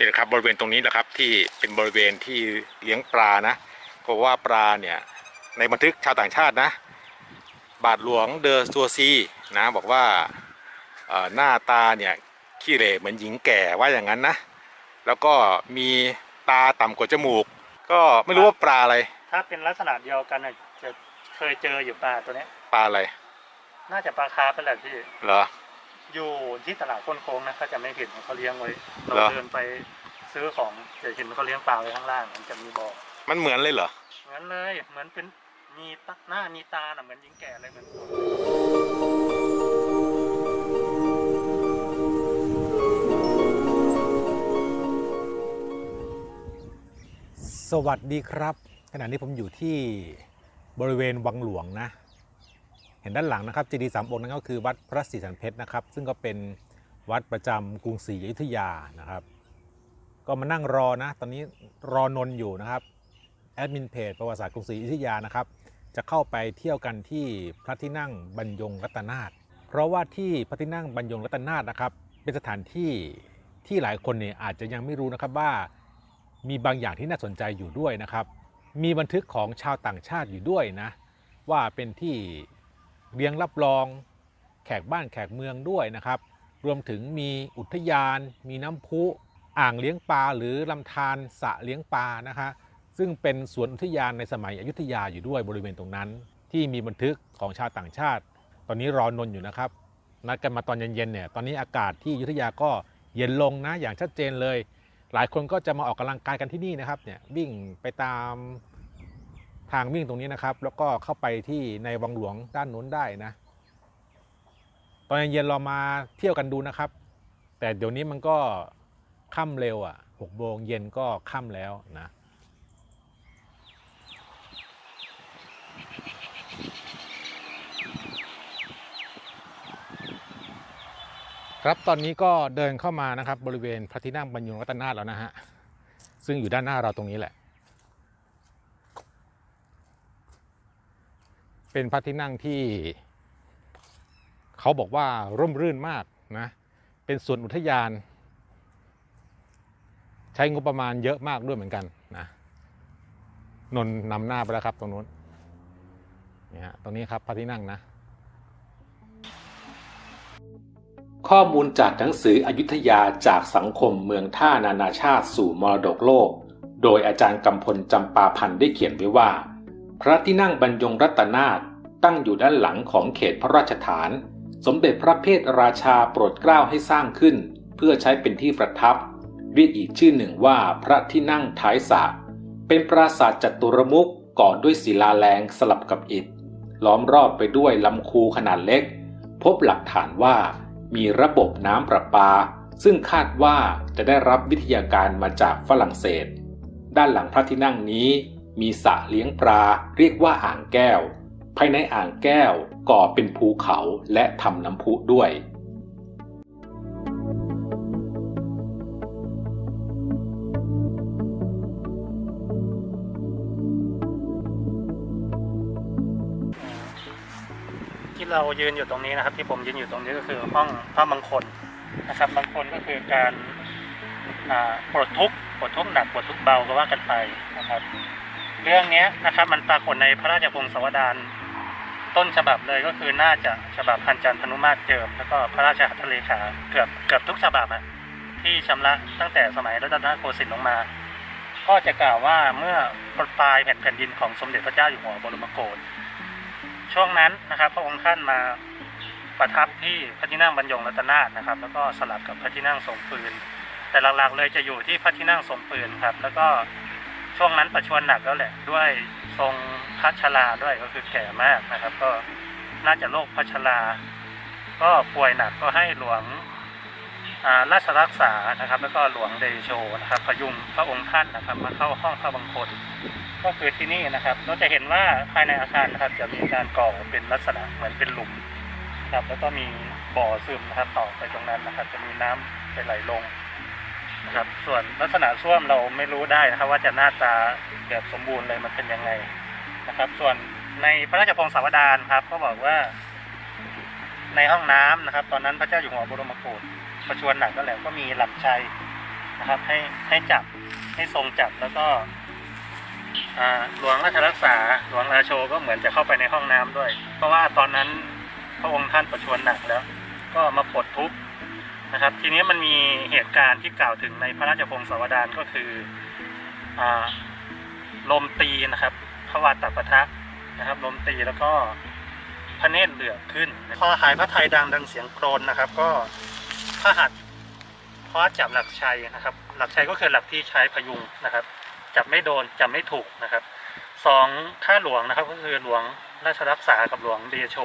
นี่นะครับบริเวณตรงนี้แหละครับที่เป็นบริเวณที่เลี้ยงปลานะเพราะว่าปลาเนี่ยในบันทึกชาวต่างชาตินะ บาทหลวงเดอซัวซีนะบอกว่าเอ่อหน้าตาเนี่ยขี้เหร่เหมือนหญิงแก่ว่าอย่างนั้นนะ แล้วก็มีตาต่ำกว่าจมูก ก็ไม่รู้ว่าปลาอะไร ถ้าเป็นลักษณะเดียวกันน่ะจะเคยเจออยู่ปลาตัวเนี้ยปลาอะไร น่าจะปลาคาร์ฟเป็นแหละพี่เหรอ อยู่ที่ตลาดค้นโค้งนะเขาจะไม่เห็นเขาเลี้ยงไว้เราเหรอ เดินไปซื้อของจะเห็นเขาเลี้ยงปลาไว้ข้างล่างมันจะมีบ่อมันเหมือนเลยเหรองั้นเลยเหมือนเป็นมีตาหน้ามีตาน่ะเหมือนหญิงแก่เลยเหมือนสวัสดีครับ ขณะนี้ผมอยู่ที่บริเวณวังหลวงนะ เห็นด้านหลังนะครับเจดีย์สามองค์นั้นก็คือวัดพระศรีสันเพชรนะครับ ซึ่งก็เป็นวัดประจำกรุงศรีอยุธยานะครับ ก็มานั่งรอนะ ตอนนี้รอนนอยู่นะครับแอดมินเพจประวัติศาสตร์กรุงศรีอยุธยานะครับ จะเข้าไปเที่ยวกันที่พระที่นั่งบรรยงรัตนาถเพราะว่าที่พระที่นั่งบรรยงรัตนาถนะครับ เป็นสถานที่ที่หลายคนเนี่ยอาจจะยังไม่รู้นะครับว่า มีบางอย่างที่น่าสนใจอยู่ด้วยนะครับ มีบันทึกของชาวต่างชาติอยู่ด้วยนะ ว่าเป็นที่ เลี้ยงรับรองแขกบ้านแขกเมืองด้วยนะครับ รวมถึงมีอุทยาน มีน้ำพุอ่างเลี้ยงปลาหรือลำธารสระเลี้ยงปลานะคะซึ่งเป็นสวนอุทยานในสมัยอยุธยาอยู่ด้วยบริเวณตรงนั้น ที่มีบันทึกของชาวต่างชาติ ตอนนี้รอนนอยู่นะครับนัดกันมาตอนเย็นๆเนี่ยตอนนี้อากาศที่อยุธยาก็เย็นลงนะอย่างชัดเจนเลย หลายคนก็จะมาออกกำลังกายกันที่นี่นะครับเนี่ยวิ่งไปตาม ทางวิ่งตรงนี้นะครับ แล้วก็เข้าไปที่ในวังหลวงด้านนู้นได้นะ ตอนเย็นเรามาเที่ยวกันดูนะครับ แต่เดี๋ยวนี้มันก็ค่ำเร็วอะหกโมงเย็นก็ค่ำแล้วนะครับตอนนี้ก็เดินเข้ามานะครับบริเวณพระที่นั่งบรรยุงรัตนาถแล้วนะฮะซึ่งอยู่ด้านหน้าเราตรงนี้แหละ เป็นพระที่นั่งที่ เขาบอกว่าร่มรื่นมากนะ เป็นส่วนอุทยาน ใช้งบประมาณเยอะมากด้วยเหมือนกันนะนนนำหน้าไปแล้วครับตรงนู้นนี่ฮะตรงนี้ครับพระที่นั่งนะ ข้อมูลจากหนังสืออยุธยาจากสังคมเมืองท่านานาชาติสู่มรดกโลก โดยอาจารย์กำพลจำปาพันธ์ได้เขียนไว้ว่า พระที่นั่งบรรยงรัตนาถตั้งอยู่ด้านหลังของเขตพระราชฐาน สมเด็จพระเพทราชาโปรดเกล้าให้สร้างขึ้น เพื่อใช้เป็นที่ประทับ เรียกอีกชื่อหนึ่งว่าพระที่นั่งท้ายสระเป็นปราสาทจัตุรมุขก่อด้วยศิลาแรงสลับกับอิฐ ล้อมรอบไปด้วยลำคูขนาดเล็ก พบหลักฐานว่ามีระบบน้ำประปา ซึ่งคาดว่าจะได้รับวิทยาการมาจากฝรั่งเศส ด้านหลังพระที่นั่งนี้ มีสระเลี้ยงปลาเรียกว่าอ่างแก้ว ภายในอ่างแก้วก่อเป็นภูเขาและทำน้ำพุด้วย ที่เรายืนอยู่ตรงนี้นะครับ ที่ผมยืนอยู่ตรงนี้ก็คือห้องพระมังคลนะครับบางคนก็คือการปลดทุกข์ปลดทุกข์หนักปลดทุกข์เบาก็ว่ากันไปนะครับ เรื่องเนี้ยนะครับมันปรากฏในพระราชพงศาวดารต้นฉบับเลยก็คือน่าจะฉบับพันจันทนุมาตรเจิม แล้วก็พระราชหัตถเลขาเกือบเกือบทุกฉบับอะที่ชำระตั้งแต่สมัยรัตนโกสินทร์ลงมา ก็จะกล่าวว่าเมื่อปลายแผ่นแผ่นดินของสมเด็จพระเจ้าอยู่หัวบรมโกศช่วงนั้นนะครับ พระองค์ท่านมาประทับที่พระที่นั่งบรรยงรัตนาถนะครับ แล้วก็สลับกับพระที่นั่งทรงปืน แต่หลักๆเลยจะอยู่ที่พระที่นั่งทรงปืนครับ แล้วก็ ช่วงนั้นประชวรหนักแล้วแหละ ด้วยทรงพระชราด้วยก็คือแก่มากนะครับ ก็น่าจะโรคพระชรา ก็ป่วยหนักก็ให้หลวงอ่าราชรักษานะครับ แล้วก็หลวงเดโชนะครับพยุงพระองค์ท่านนะครับ มาเข้าห้องพระบังคลก็คือที่นี่นะครับ เราจะเห็นว่าภายในอาคารนะครับ จะมีการก่อเป็นลักษณะเหมือนเป็นหลุมครับ แล้วก็มีบ่อซึมนะครับต่อไปตรงนั้นนะครับ จะมีน้ำไหลลง นะครับ ส่วนลักษณะส้วมเราไม่รู้ได้นะครับ ว่าจะหน้าตาแบบสมบูรณ์เลยมันเป็นยังไงนะครับ ส่วนในพระราชพงศาวดารครับ ก็บอกว่า ในห้องน้ำนะครับ ตอนนั้นพระเจ้าอยู่หัวบรมโกศประชวรหนักก็แหละก็มีหลักชัยนะครับ ให้ให้จับให้ทรงจับแล้วก็หลวงราชรักษาหลวงราโชก็เหมือนจะเข้าไปในห้องน้ำด้วย เพราะว่าตอนนั้นพระองค์ท่านประชวรหนักแล้ว ก็มาปลดทุกข์ นะครับ ทีนี้มันมีเหตุการณ์ที่กล่าวถึงในพระราชพงศาวดารก็คืออลมตีนะครับพระวาตปะทะนะครับ ลมตีแล้วก็พระเนตรเหลือขึ้น พอหายพระไทยดังดังเสียงโกรนนะครับ ก็พระหัตถ์คว้าจับหลักชัยนะครับ หลักชัยก็คือหลักที่ใช้พยุงนะครับ จับไม่โดนจับไม่ถูกนะครับสองข้าหลวงนะครับ ก็คือหลวงราชรักษากับหลวงเดโช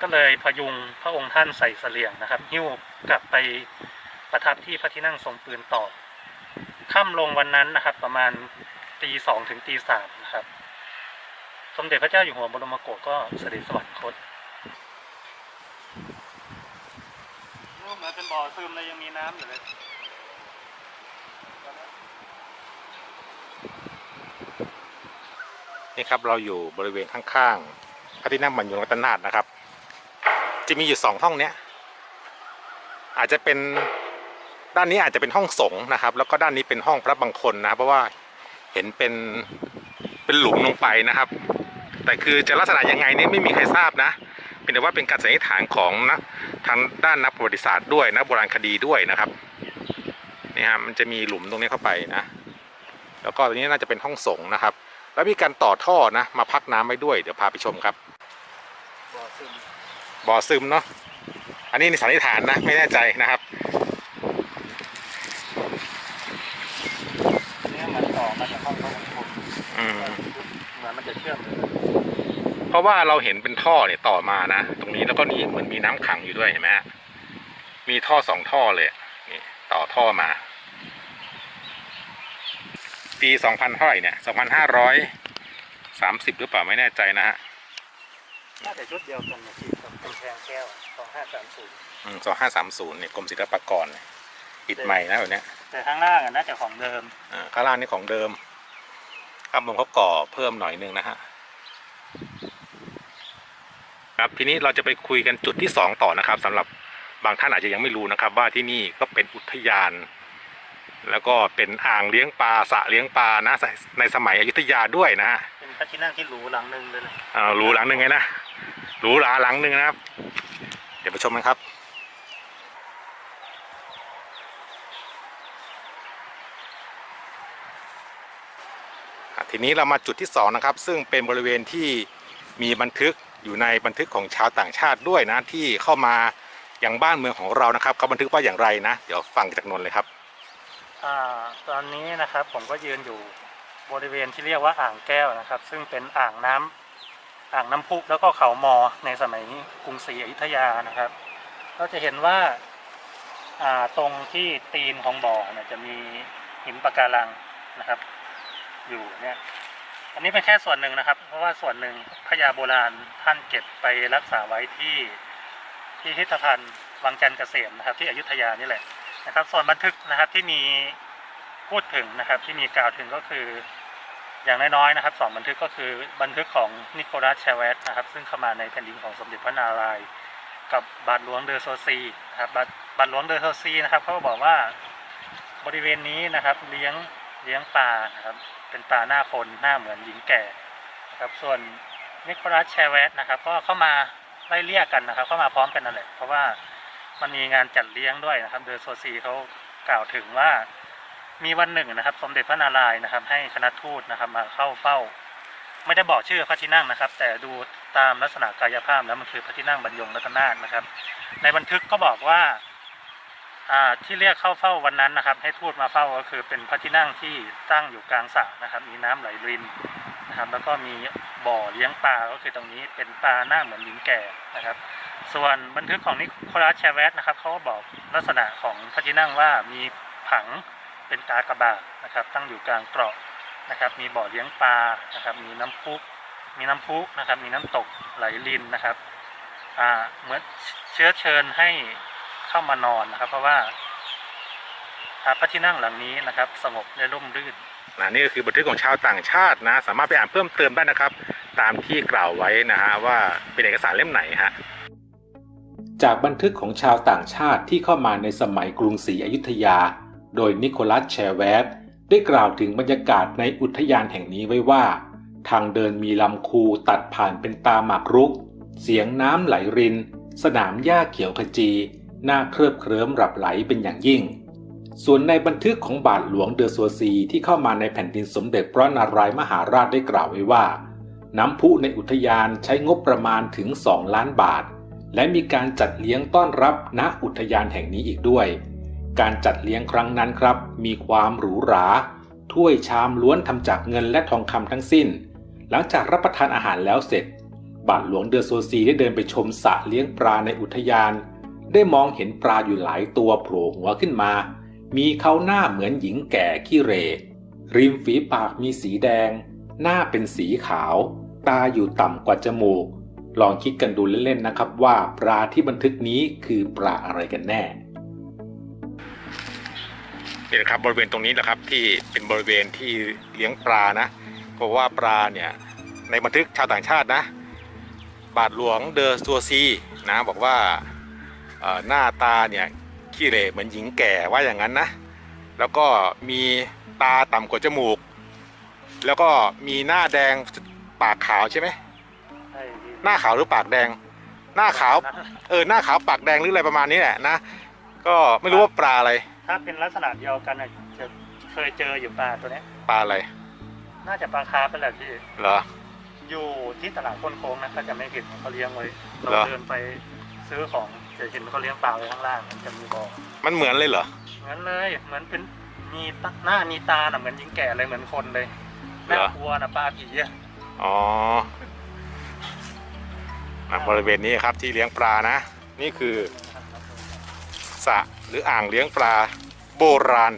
ก็เลยพยุงพระองค์ท่านใส่เสลียงนะครับ หิ้ว กลับไปประทับที่พระที่นั่งทรงปืนต่อค่ำลงวันนั้นนะครับ ประมาณตีสองถึงตีสามนะครับ สมเด็จพระเจ้าอยู่หัวบรมโกศก็เสด็จสวรรคตนี่เหมือนเป็นบ่อซึมเลยยังมีน้ำอยู่เลยนี่ครับเราอยู่บริเวณข้างๆพระที่นั่งบรรยงรัตนาถนะครับ จะมีอยู่สองห้องเนี้ย อาจจะเป็นด้านนี้อาจจะเป็นห้องสงนะครับ แล้วก็ด้านนี้เป็นห้องพระบังคลนะเพราะว่าเห็นเป็นเป็นหลุมลงไปนะครับ แต่คือจะลักษณะยังไงนี่ไม่มีใครทราบนะเป็นแต่ว่าเป็นการสันนิษฐานของนะทางด้านนักประวัติศาสตร์ด้วยนักโบราณคดีด้วยนะครับนี่ฮะมันจะมีหลุมตรงนี้เข้าไปนะ แล้วก็ตรงนี้น่าจะเป็นห้องสงนะครับ แล้วมีการต่อท่อนะ มาพักน้ำไว้ด้วยเดี๋ยวพาไปชมครับบ่อซึมบ่อซึมเนาะ อันนี้ในสันนิษฐานนะ ไม่แน่ใจนะครับนี่เหมือนต่อมาจากห้องพระบังคลอืมเหมือนมันจะเชื่อมเลยเพราะว่าเราเห็นเป็นท่อเนี่ยต่อมานะ ตรงนี้แล้วก็นี่เหมือนมีน้ำขังอยู่ด้วยเห็นไหมฮะมีท่อสองท่อเลยนี่ต่อท่อมา ปีสองพันเท่าไหร่เนี่ยสองพันห้าร้อยสามสิบหรือเปล่าไม่แน่ใจนะฮะน่าจะชุดเดียวกันนะสิ กับกำแพงแก้วสองห้าสามศูนย์สองห้าสามศูนย์เนี่ยกรมศิลปากรเนี่ยอิดใหม่นะแบบเนี้ยแต่ข้างล่างอะน่าจะของเดิมอ่าข้างล่างนี่ของเดิมข้างบนเขาก่อเพิ่มหน่อยนึงนะฮะครับทีนี้เราจะไปคุยกันจุดที่สองต่อนะครับสำหรับบางท่านอาจจะยังไม่รู้นะครับ ว่าที่นี่ก็เป็นอุทยาน แล้วก็เป็นอ่างเลี้ยงปลาสระเลี้ยงปลานะในสมัยอยุธยาด้วยนะฮะเป็นพระที่นั่งที่หรูหลังหนึ่งเลยนะอ่าหรูหลังหนึ่งไงนะ หรูหราหลังหนึ่งนะครับ เดี๋ยวไปชมกันครับทีนี้เรามาจุดที่สองนะครับ ซึ่งเป็นบริเวณที่มีบันทึกอยู่ในบันทึกของชาวต่างชาติด้วยนะ ที่เข้ามาอย่างบ้านเมืองของเรานะครับเขาบันทึกว่าอย่างไรนะ เดี๋ยวฟังจากนนเลยครับอตอนนี้นะครับผมก็ยืนอยู่บริเวณที่เรียกว่าอ่างแก้วนะครับ ซึ่งเป็นอ่างน้ำ อ่างน้ำพุแล้วก็เขามอในสมัยกรุงศรีอยุธยานะครับเราจะเห็นว่าอ่าตรงที่ตีนของบ่อเนี่ยจะมีหินปะการังนะครับ อยู่เนี่ยอันนี้เป็นแค่ส่วนหนึ่งนะครับ เพราะว่าส่วนหนึ่งพญาโบราณท่านเก็บไปรักษาไว้ที่ที่พิพิธภัณฑ์วังจันทร์เกษมนะครับ ที่อยุธยานี่แหละนะครับ ส่วนบันทึกนะครับที่มีพูดถึงนะครับที่มีกล่าวถึงก็คือ อย่างน้อยๆนะครับสองบันทึกก็คือบันทึกของนิโคลัสเชเวสนะครับซึ่งเข้ามาในแผ่นดินของสมเด็จพระนารายณ์กับบาทหลวงเดอโซซีนะครับบาทบาทหลวงเดอโซซีนะครับเขาก็บอกว่าบริเวณนี้นะครับเลี้ยงเลี้ยงปลานะครับเป็นปลาหน้าคนหน้าเหมือนหญิงแก่นะครับส่วนนิโคลัสเชเวสนะครับก็เข้ามาไล่เรียกกันนะครับ เข้ามาพร้อมกันนั่นแหละเพราะว่ามันมีงานจัดเลี้ยงด้วยนะครับเดอโซซีเขากล่าวถึงว่า มีวันหนึ่งนะครับ สมเด็จพระนารายณ์นะครับ ให้คณะทูตนะครับ มาเข้าเฝ้า ไม่ได้บอกชื่อพระที่นั่งนะครับ แต่ดูตามลักษณะกายภาพแล้วมันคือพระที่นั่งบรรยงรัตนาถนะครับ ในบันทึกก็บอกว่าที่เรียกเข้าเฝ้าวันนั้นนะครับ ให้ทูตมาเฝ้าก็คือเป็นพระที่นั่งที่ตั้งอยู่กลางสระนะครับ มีน้ำไหลรินนะครับแล้วก็มีบ่อเลี้ยงปลาก็คือตรงนี้เป็นปลาหน้าเหมือนหญิงแก่นะครับ ส่วนบันทึกของนิโคลัสเชเวสนะครับเขาก็บอกลักษณะของพระที่นั่งว่ามีผัง เป็นตากระบากนะครับ ตั้งอยู่กลางเกราะนะครับ มีบ่อเลี้ยงปลานะครับ มีน้ำพุมีน้ำพุนะครับ มีน้ำตกไหลรินนะครับอ่าเหมือนเชื้อเชิญให้เข้ามานอนนะครับ เพราะว่าอ่าพระที่นั่งหลังนี้นะครับสงบและร่มรื่นนะนี่ก็คือบันทึกของชาวต่างชาตินะ สามารถไปอ่านเพิ่มเติมได้นะครับ ตามที่กล่าวไว้นะฮะว่าเป็นเอกสารเล่มไหนฮะจากบันทึกของชาวต่างชาติที่เข้ามาในสมัยกรุงศรีอยุธยา โดยนิโคลัสแชร์แวดได้กล่าวถึงบรรยากาศในอุทยานแห่งนี้ไว้ว่า ทางเดินมีลำคูตัดผ่านเป็นตาหมากรุก เสียงน้ำไหลริน สนามหญ้าเขียวขจีน่าเคลิบเคลิ้มหลับไหลเป็นอย่างยิ่ง ส่วนในบันทึกของบาทหลวงเดอซัวซีที่เข้ามาในแผ่นดินสมเด็จพระนารายมหาราชได้กล่าวไว้ว่า น้ำพุในอุทยานใช้งบประมาณถึง 2 ล้านบาท และมีการจัดเลี้ยงต้อนรับณอุทยานแห่งนี้อีกด้วย การจัดเลี้ยงครั้งนั้นครับ มีความหรูหรา ถ้วยชามล้วนทำจากเงินและทองคำทั้งสิ้น หลังจากรับประทานอาหารแล้วเสร็จ บาทหลวงเดอโซซีได้เดินไปชมสระเลี้ยงปลาในอุทยาน ได้มองเห็นปลาอยู่หลายตัวโผล่หัวขึ้นมา มีเขาหน้าเหมือนหญิงแก่ขี้เรริมฝีปากมีสีแดง หน้าเป็นสีขาว ตาอยู่ต่ำกว่าจมูก ลองคิดกันดูเล่นๆนะครับว่าปลาที่บันทึกนี้คือปลาอะไรกันแน่ นี่นะครับบริเวณตรงนี้แหละครับที่เป็นบริเวณที่เลี้ยงปลานะเพราะว่าปลาเนี่ยในบันทึกชาวต่างชาตินะ บาทหลวงเดอซัวซีนะบอกว่าเอ่อหน้าตาเนี่ยขี้เหร่เหมือนหญิงแก่ว่าอย่างนั้นนะ แล้วก็มีตาต่ำกว่าจมูก แล้วก็มีหน้าแดงปากขาวใช่ไหมใช่พี่หน้าขาวหรือปากแดง หน้าขาวนะเออหน้าขาวปากแดงหรืออะไรประมาณนี้แหละนะก็ไม่รู้ว่าปลาอะไร ถ้าเป็นลักษณะเดียวกันน่ะจะเคยเจออยู่ปลาตัวเนี้ย ปลาอะไรน่าจะปลาคาร์ฟเป็นแหละพี่ เหรอ อยู่ที่ตลาดคนโค้งนะก็จะไม่ผิดเขาเลี้ยงไว้เราเหรอ เดินไปซื้อของจะเห็นเขาเลี้ยงปลาไว้ข้างล่างมันจะมีบ่อมันเหมือนเลยเหรอ เหมือนเลยเหมือนเป็นมีตาหน้ามีตาน่ะเหมือนหญิงแก่เลยเหมือนคนเลยเหรอ น่ากลัวนะปลาผีอะอ๋ออะบริเวณนี้ครับที่เลี้ยงปลานะ นี่คือสระ หรืออ่างเลี้ยงปลาโบราณ